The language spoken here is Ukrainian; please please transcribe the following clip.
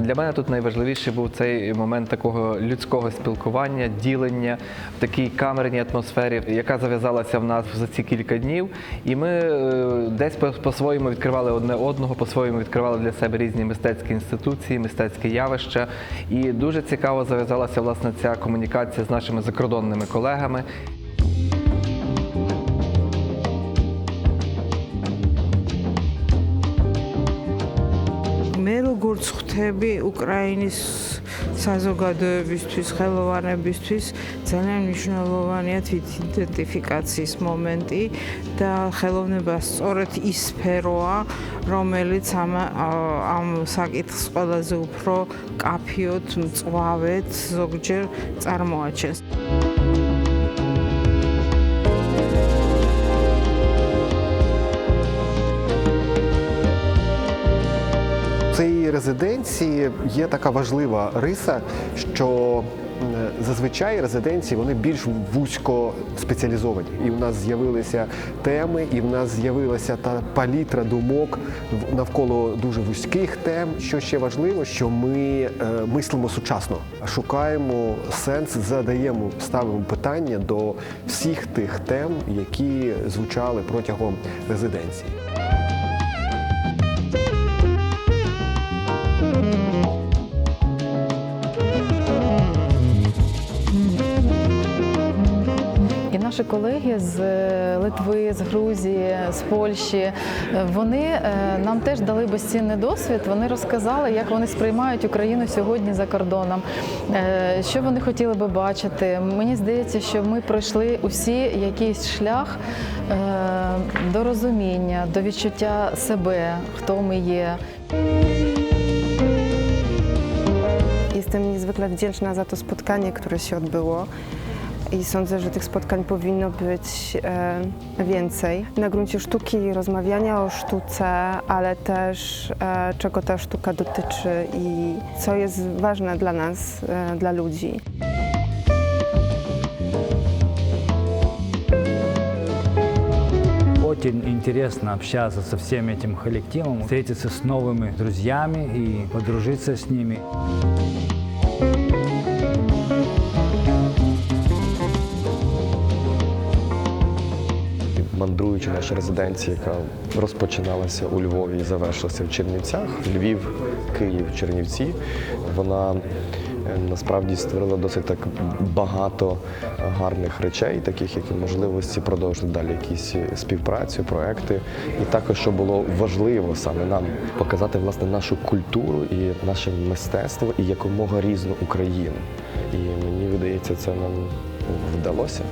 Для мене тут найважливіший був цей момент такого людського спілкування, ділення в такій камерній атмосфері, яка зав'язалася в нас за ці кілька днів. І ми е, десь по- по-своєму відкривали одне одного, по-своєму відкривали для себе різні мистецькі інституції, мистецькі явища. І дуже цікаво зав'язалася власне ця комунікація з нашими закордонними колегами. მე როგორც ხვდები უკრაინის საზოგადოებისთვის, ხელოვანებისთვის ძალიან მნიშვნელოვანია თვით იდენტიფიკაციის მომენტი და ხელოვნება სწორედ ის სფეროა, რომელიც ამ ამ საკითხს ყველაზე უფრო კაფიოდ, მწვავედ ზოგჯერ წარმოაჩენს. Цій резиденції є така важлива риса, що зазвичай резиденції вони більш вузько спеціалізовані. І в нас з'явилися теми, і в нас з'явилася та палітра думок навколо дуже вузьких тем. Що ще важливо, що ми е, мислимо сучасно, шукаємо сенс, задаємо, ставимо питання до всіх тих тем, які звучали протягом резиденції. Наші колеги з е, Литви, з Грузії, з Польщі, е, вони е, нам теж дали безцінний досвід. Вони розказали, як вони сприймають Україну сьогодні за кордоном, що вони хотіли би бачити. Мені здається, що ми пройшли усі якийсь шлях до розуміння, до відчуття себе, хто ми є. Jestem niezwykle wdzięczna za to spotkanie, które się odbyło. I sądzę, że tych spotkań powinno być e, więcej. Na gruncie sztuki, rozmawiania o sztuce, ale też e, czego ta sztuka dotyczy i co jest ważne dla nas, e, dla ludzi. Очень интересно общаться со всем этим коллективом, встретиться с новыми друзьями и подружиться с ними. Мандруючи наша резиденція, яка розпочиналася у Львові і завершилася в Чернівцях. Львів, Київ, Чернівці. Вона е, насправді створила досить так багато гарних речей, таких як і можливості продовжити далі якісь співпрацю, проекти. І також, що було важливо саме нам показати власне нашу культуру і наше мистецтво і якомога різну Україну. І мені видається, це нам вдалося.